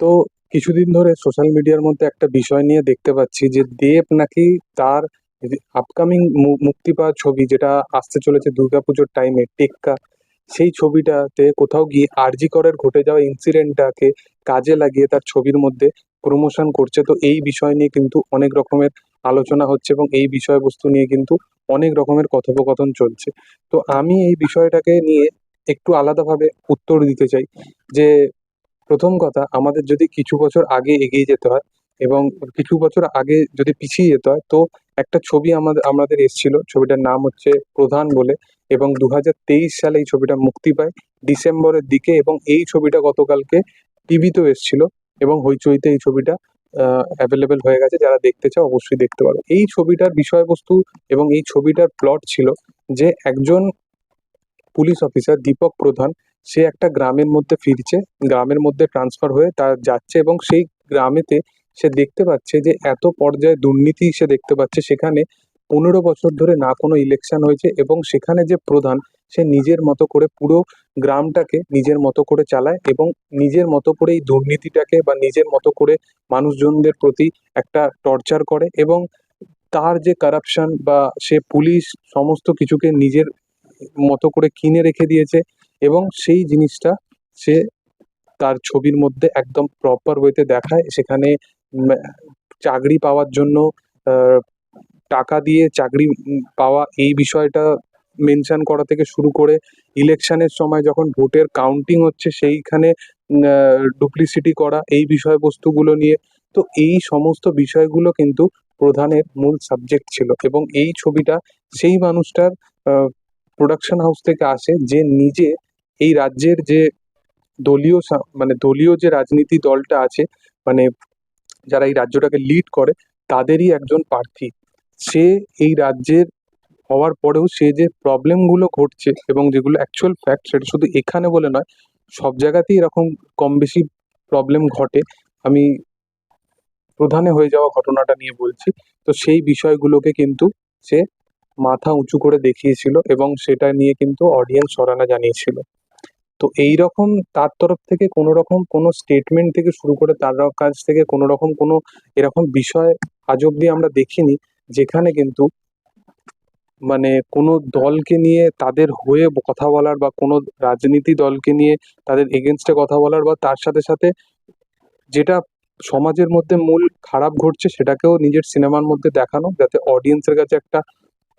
তো কিছুদিন ধরে সোশ্যাল মিডিয়ার মধ্যে একটা বিষয় নিয়ে দেখতে পাচ্ছি যে দেব নাকি তার আপকামিং মুক্তি পাওয়া ছবি যেটা আসতে চলেছে দুর্গাপুজোর টাইমে টেক্কা, সেই ছবিটাতে কোথাও গিয়ে আরজি করের ঘটে যাওয়া ইনসিডেন্টটাকে কাজে লাগিয়ে তার ছবির মধ্যে প্রমোশন করছে। তো এই বিষয় নিয়ে কিন্তু অনেক রকমের আলোচনা হচ্ছে এবং এই বিষয়বস্তু নিয়ে কিন্তু অনেক রকমের কথোপকথন চলছে। তো আমি এই বিষয়টাকে নিয়ে একটু আলাদাভাবে উত্তর দিতে চাই যে প্রথম কথা, আমাদের যদি কিছু বছর আগে এগিয়ে যেতে হয় এবং কিছু বছর আগে যদি পিছিয়ে যেতে হয়, তো একটা ছবি আমাদের আমাদের এসেছিল। ছবিটার নাম হচ্ছে প্রধান বলে এবং দু হাজার তেইশ সালে এই ছবিটা মুক্তি পায় ডিসেম্বরের দিকে এবং এই ছবিটা গতকালকে টিভিতেও এসেছিল এবং হইচইতে এই ছবিটা অ্যাভেলেবেল হয়ে গেছে। যারা দেখতে চাও অবশ্যই দেখতে পারো। এই ছবিটার বিষয়বস্তু এবং এই ছবিটার প্লট ছিল যে একজন পুলিশ অফিসার দীপক প্রধান সে একটা গ্রামের মধ্যে ফিরছে, গ্রামের মধ্যে ট্রান্সফার হয়ে তার যাচ্ছে এবং সেই গ্রামেতে সে দেখতে পাচ্ছে যে এত পর্যায়ে দুর্নীতি সে দেখতে পাচ্ছে। সেখানে পনেরো বছর ধরে না কোনো ইলেকশন হয়েছে এবং সেখানে যে প্রধান, সে নিজের মতো করে পুরো গ্রামটাকে নিজের মতো করে চালায় এবং নিজের মতো করে এই দুর্নীতিটাকে বা নিজের মতো করে মানুষজনদের প্রতি একটা টর্চার করে এবং তার যে কারাপশন বা সে পুলিশ সমস্ত কিছুকে নিজের মতো করে কিনে রেখে দিয়েছে এবং সেই জিনিসটা সে তার ছবির মধ্যে একদম প্রপার ওয়েতে দেখায়। সেখানে চাকরি পাওয়ার জন্য টাকা দিয়ে চাকরি পাওয়া এই বিষয়টা মেনশন করা থেকে শুরু করে ইলেকশনের সময় যখন ভোটের কাউন্টিং হচ্ছে সেইখানে ডুপ্লিসিটি করা এই বিষয়বস্তুগুলো নিয়ে। তো এই সমস্ত বিষয়গুলো কিন্তু প্রধানের মূল সাবজেক্ট ছিল এবং এই ছবিটা সেই মানুষটার প্রোডাকশন হাউস থেকে আসে যে নিজে এই রাজ্যের যে দলীয় মানে দলীয় যে রাজনীতি দলটা আছে মানে যারা এই রাজ্যটাকে লিড করে, তাদেরই একজন প্রার্থী। সে এই রাজ্যের হওয়ার পরেও সে যে প্রবলেমগুলো ঘটছে এবং যেগুলো অ্যাকচুয়াল ফ্যাক্ট সেটা শুধু এখানে বলে নয়, সব জায়গাতেই এরকম কম বেশি প্রবলেম ঘটে। আমি প্রধানে হয়ে যাওয়া ঘটনাটা নিয়ে বলছি। তো সেই বিষয়গুলোকে কিন্তু সে মাথা উঁচু করে দেখিয়েছিল এবং সেটা নিয়ে কিন্তু অডিয়েন্স সরানা জানিয়েছিল। তো এই রকম তার তরফ থেকে কোনো রকম কোনো স্টেটমেন্ট থেকে শুরু করে তার কাছ থেকে কোনো রকম কোনো এরকম বিষয় আজ অব্দি আমরা দেখিনি, যেখানে কিন্তু মানে কোনো দলকে নিয়ে তাদের হয়ে কথা বলার বা কোনো রাজনীতি দলকে নিয়ে তাদের এগেনস্টে কথা বলার বা তার সাথে সাথে যেটা সমাজের মধ্যে মূল খারাপ ঘটছে সেটাকেও নিজের সিনেমার মধ্যে দেখানো যাতে অডিয়েন্সের কাছে একটা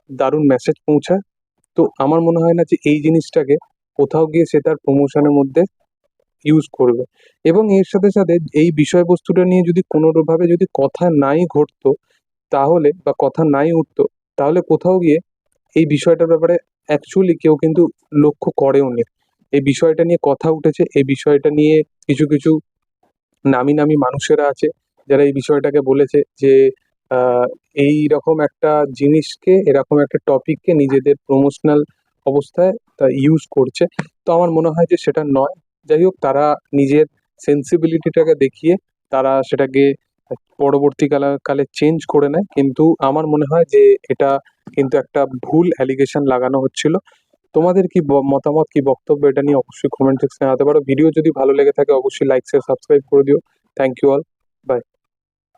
দারুণ মেসেজ পৌঁছায়। তো আমার মনে হয় না যে এই জিনিসটাকে কোথাও গিয়ে সে তার প্রমোশনের মধ্যে ইউজ করবে। এবং এর সাথে সাথে এই বিষয়বস্তুটা নিয়ে যদি কোনোভাবে যদি কথা নাই ঘটতো, তাহলে বা কথা নাই উঠতো, তাহলে কোথাও গিয়ে এই বিষয়টার ব্যাপারে অ্যাকচুয়ালি কেউ কিন্তু লক্ষ্য করেও নি। এই বিষয়টা নিয়ে কথা উঠেছে, এই বিষয়টা নিয়ে কিছু কিছু নামি নামি মানুষেরা আছে, যারা এই বিষয়টাকে বলেছে যে এই রকম একটা জিনিসকে, এরকম একটা টপিককে নিজেদের প্রমোশনাল অবস্থায় তা ইউজ করছে। তো আমার মনে হয় যে সেটা নয়। যাই হোক, তারা নিজের সেন্সিবিলিটিটাকে দেখিয়ে তারা সেটাকে পরবর্তীকালে কালে চেঞ্জ করে নেয়। কিন্তু আমার মনে হয় যে এটা কিন্তু একটা ভুল অ্যালিগেশন লাগানো হচ্ছিল। তোমাদের কি মতামত, কি বক্তব্য এটা নিয়ে অবশ্যই কমেন্ট সেকশনে আনতে পারো। ভিডিও যদি ভালো লেগে থাকে, অবশ্যই লাইক শেয়ার সাবস্ক্রাইব করে দিও। Thank you all by